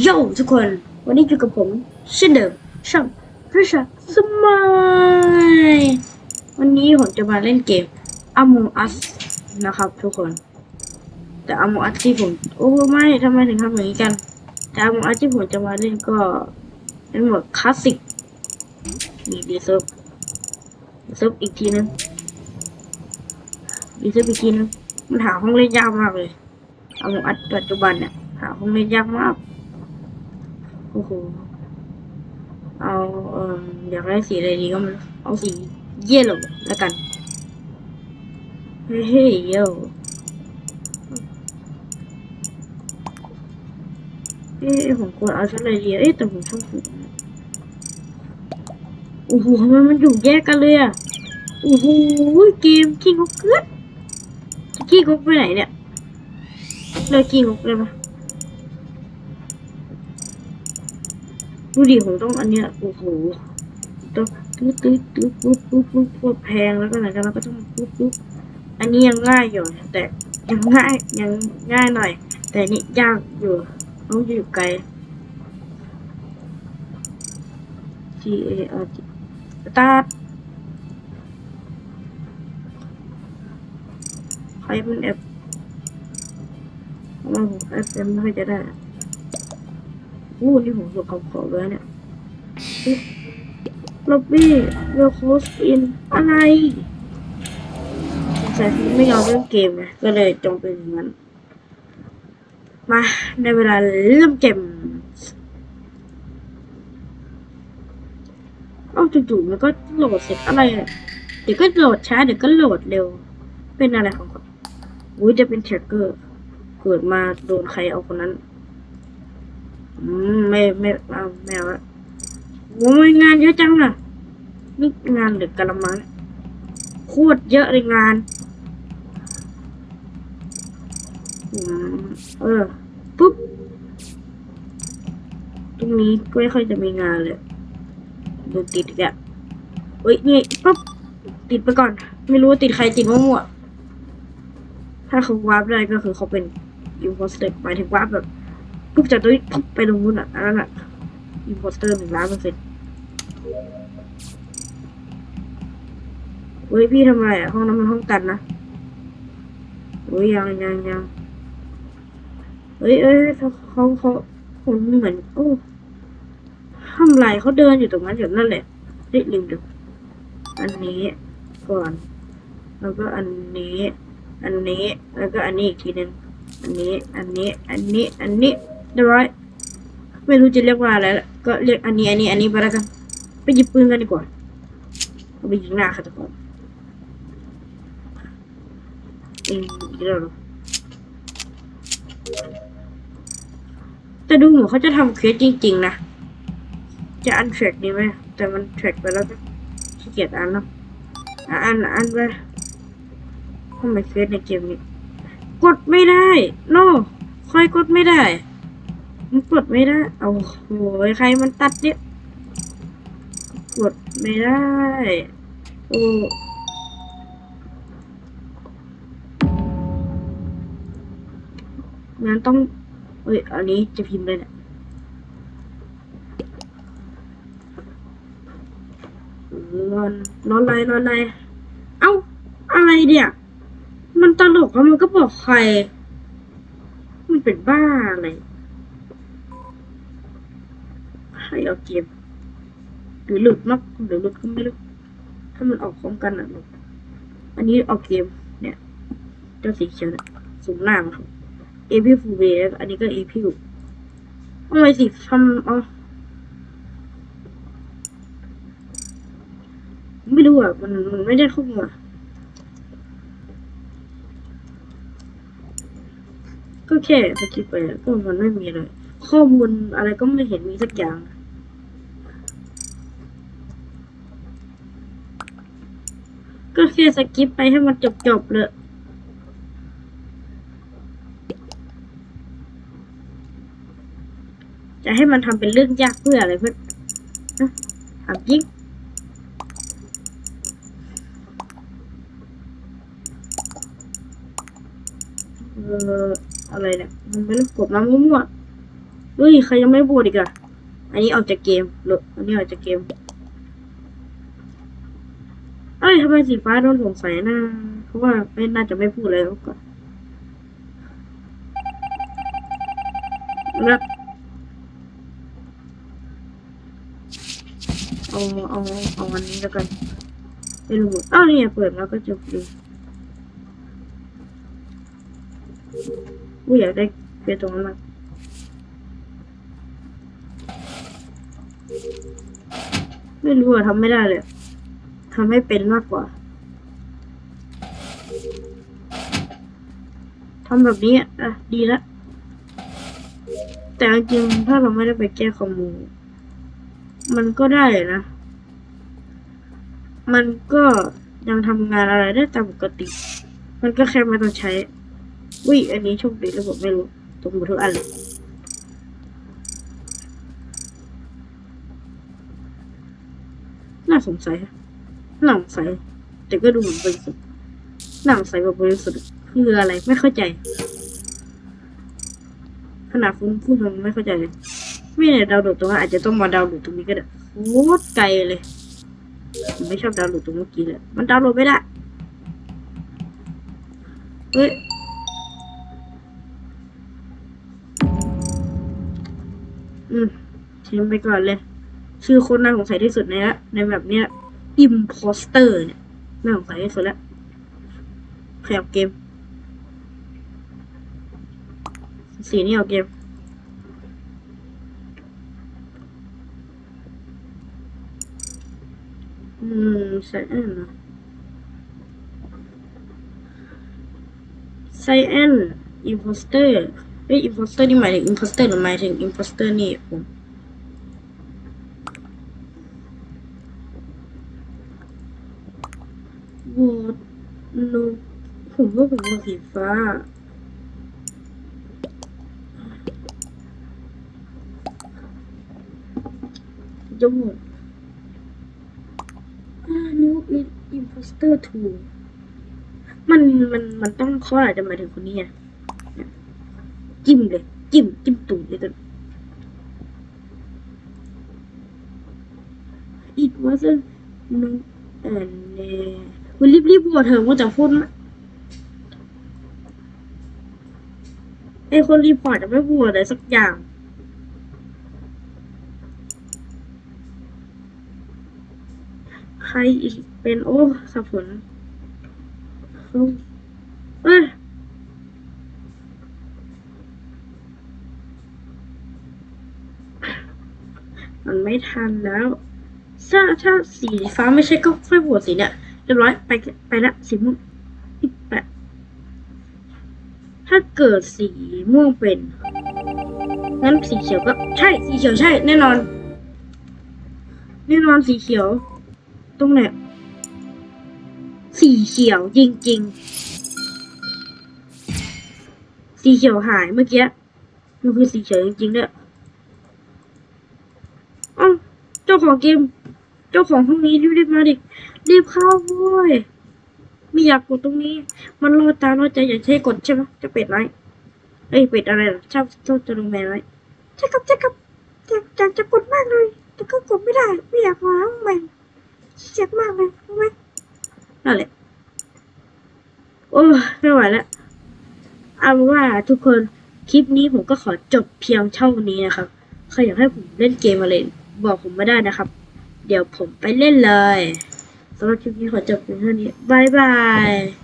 โย่ทุกคน วันนี้อยู่กับผมเช่นเดิมช่องพระชาสมัยวันนี้ผมจะมาเล่นเกม Among Us นะครับทุกคน แต่ Among Us ที่ผม โอ้ไม่ทำไมถึงทำอย่างนี้กัน แต่ Among Us ที่ผมจะมาเล่นก็เป็นหมดคลาสสิกมีดีเซิร์ฟเซิร์ฟอีกทีนึงดีเซิร์ฟอีกทีนึงมันหาห้องเล่นยากมากเลย Among Us ปัจจุบันเนี่ยหาห้องเล่นยากมาก โอ้โห เอาเอออยากได้สีอะไรดีก็มันเอาสีเยลโล่แล้วกัน เฮ้ยเยเยลเอ๊ะผมควรเอาชุดอะไรดีเอ๊ะแต่ผมชอบสีโอ้โหทำไมมันอยู่แยกกันเลยอะ โอ้โหเกมกิ้งกเกิดกิ้งกไปไหนเนี่ยเลิกกิ้งกเลยปะ ดูดิผมต้องอันเนี้ยโอ้โหต้องตื้อตื้อตื้อปุ๊บปุ๊บปุ๊บปุ๊บแพงแล้วก็หลังจากนั้นก็ต้องปุ๊บปุ๊บอันนี้ยังง่ายอยู่ แต่ยังง่ายยังง่ายหน่อย แต่นี่ยากอยู่ต้องอยู่ไกล G A R T ตาร์ทใครเป็นแอปเพราะว่าผมแอปไม่ค่อยจะได้ อู้นี่ผมสวดคำขอเลยเนี่ยล็อบบี้เวลโคสอินอะไรสงสัยไม่ยอมเล่นเกมไงก็เลยจงเป็นอย่างนั้น มาในเวลาเริ่มเกมเอ้าจู่ๆมันก็โหลดเสร็จอะไรเดี๋ยวก็โหลดช้าเดี๋ยวก็โหลดเร็ว เป็นอะไรของเขาอุ้ยจะเป็นแท็กเกอร์ เกิดมาโดนใครเอาคนนั้น ไม่ไม่เอาไม่เอาละโอ้ยงานเยอะจังน่ะนี่งานหรือกะละมังโคตรเยอะเลยงานเออปุ๊บ ตรงนี้ก็ไม่ค่อยจะมีงานเลยดูติดอีกอะเฮ้ยนี่ปุ๊บติดไปก่อน ไม่รู้ว่าติดใครติดมั่วๆถ้าเขาวาร์ปได้ก็คือเขาเป็นอินโพสเตอร์หมายถึงวาร์ปแบบ ปุ๊บจากตรงนี้ปุ๊บไปตรงนู้นอะอันนั้นอะอินโพสเตอร์หนึ่งล้านเปอร์เซ็นต์เฮ้ยพี่ทำอะไรอะห้องนั้นมันห้องกันนะเฮ้ยยังยังยังเฮ้ยเอ้ยเขาเขาเขาคนเหมือนโอ้ทำไรเขาเดินอยู่ตรงนั้นอยู่นั่นแหละเฮ้ยลืมดูอันนี้ก่อน แล้วก็อันนี้ อันนี้ แล้วก็อันนี้อีกทีหนึ่งอันนี้ อันนี้ อันนี้ อันนี้ เรียบร้อยไม่รู้จะเรียกว่าอะไรละก็เรียกอันนี้อันนี้ อันนี้ไปแล้วกันไปหยิบปืนกันดีกว่าเอาไปยิงหน้าฆาตกรยิงอีกแล้วเหรอแต่ดูเหมือนเขาจะทำเคสจริง ๆ นะ จะอันแทร็กดีไหมแต่มันแทร็กไปแล้วก็ขี้เกียจอ่านเนาะอะอ่านอ่านไปทำไมเคสในเกมนี้ กดไม่ได้ โน่ค่อยกดไม่ได้ มันกดไม่ได้เอาโหยใครมันตัดเนี่ย กดไม่ได้ โอ้งั้นต้อง เอ้ย อันนี้จะพิมพ์เลยเนี่ยนอนนอนไรนอนไรเอ้า อะไรเนี่ย มันตลกแล้วมันก็บอกใคร มันเป็นบ้าอะไร ใครเอาเกมหรือหลุดมากหรือหลุดก็ไม่รู้ถ้ามันออกพร้อมกันอะหลุดอันนี้เอาเกมเนี่ยเจ้าสีเขียวเนี่ยสูงหน้ามันครับเอพิฟูเวอันนี้ก็เอพิวทำไมสิทำเอไม่รู้อะ มันมันไม่ได้ข้ามาก็แค่สกิปไปก็มันไม่มีเลย ข้อมูลอะไรก็ไม่เห็นมีสักอย่าง ก็แค่สกิปไปให้มันจบจบๆเลยจะให้มันทำเป็นเรื่องยากเพื่ออะไรเพื่อนนะถามจริงเอออะไรเนี่ยมันไม่รู้กดมามั่วๆเฮ้ยใครยังไม่บวชอีกอะอันนี้ออกจากเกมหรืออันนี้ออกจากเกม ยทำไมสีฟ้าโดนสงสัยนะเพราะว่าไม่น่าจะไม่พูดเลยก่อนแล้วเอาเอาเอาอันนี้แล้วกันไม่รู้อ้าวนี่เปิดแล้วก็จบเลยกูอยากได้เปียตรงนั้นมากไม่รู้อะทำไม่ได้เลย ทำให้เป็นมากกว่าทำแบบนี้อะดีละ แต่จริงๆถ้าเราไม่ได้ไปแก้คอมมูมันก็ได้นะ มันก็ยังทำงานอะไรได้ตามปกติ มันก็แค่ไม่ต้องใช้วิอันนี้โชคดีแล้วผมไม่รู้ตรงหมดทุกอันเลยน่าสงสัยฮะ หนังใส แต่ก็ดูเหมือนบริสุทธิ์หนังใสแบบบริสุทธิ์คืออะไรไม่เข้าใจขนาดคุณพูดมันไม่เข้าใจเลยไม่เนี่ยดาวน์โหลดตรงนั้นอาจจะต้องมาดาวน์โหลดตรงนี้ก็ได้โคตรไกลเลยผมไม่ชอบดาวน์โหลดตรงเมื่อกี้เลย มันดาวน์โหลดไม่ได้ เฮ้ย อืมทิ้งไปก่อนเลย ชื่อคนน่าสงสัยที่สุดในละในแบบเนี้ย imposter เนี่ยน่าสงสัยที่สุดแล้วขยับเกม สีนี้เอาเกม อืมไซแอนนะไซแอนอิมโพสเตอร์เอ้ยอิมโพสเตอร์นี่หมายถึงอิมโพสเตอร์หรือหมายถึงอิมโพสเตอร์นี่ผม โหวตโนผมว่าผมเป็นสีฟ้า จะโหวตอ่า new imposter two มันมันมันต้องเขาอาจจะหมายถึงคนนี้ไงเนี่ยจิ้มเลย จิ้ม จิ้มตูดเลยตัว it wasn't no and คุณรีบรีบๆบวชเถอะว่าจะพูดไอคนรีพอร์ตจะไม่บวชอะไรสักอย่าง ใครอีกเป็นโอ้สับสนเขาเอ้ยมันไม่ทันแล้ว ถ้าถ้าสีฟ้าไม่ใช่ก็ค่อยบวชสีเนี่ย เรียบร้อยไปไปละสีม่วงอีกแปะถ้าเกิดสีม่วงเป็นงั้นสีเขียวก็ใช่สีเขียวใช่ แน่นอน แน่นอนสีเขียว ตรงไหนสีเขียวจริง ๆ สีเขียวหายเมื่อกี้มันคือสีเขียวจริงๆด้วยอ้าเจ้าของเกม เจ้าของห้องนี้รีบๆมาดิ รีบเข้าเว้ยไม่อยากกดตรงนี้ มันรอตารอใจอยากใช้กดใช่ไหมจะเป็ดไรเอ้ยเป็ดอะไรล่ะชอบชอบจะลงแมนไว้ใช่ครับใช่ครับอยากอยากจะกดมากเลย แต่ก็กดไม่ได้ ไม่อยากมาห้องแมนเจ็บมากเลยรู้ไหมนั่นแหละโอ้ไม่ไหวแล้วเอาเป็นว่าทุกคนคลิปนี้ผมก็ขอจบเพียงเท่านี้นะครับใครอยากให้ผมเล่นเกมอะไรบอกผมมาได้นะครับ เดี๋ยวผมไปเล่นเลย สำหรับคลิปนี้ขอจบเพียงเท่านี้บายบาย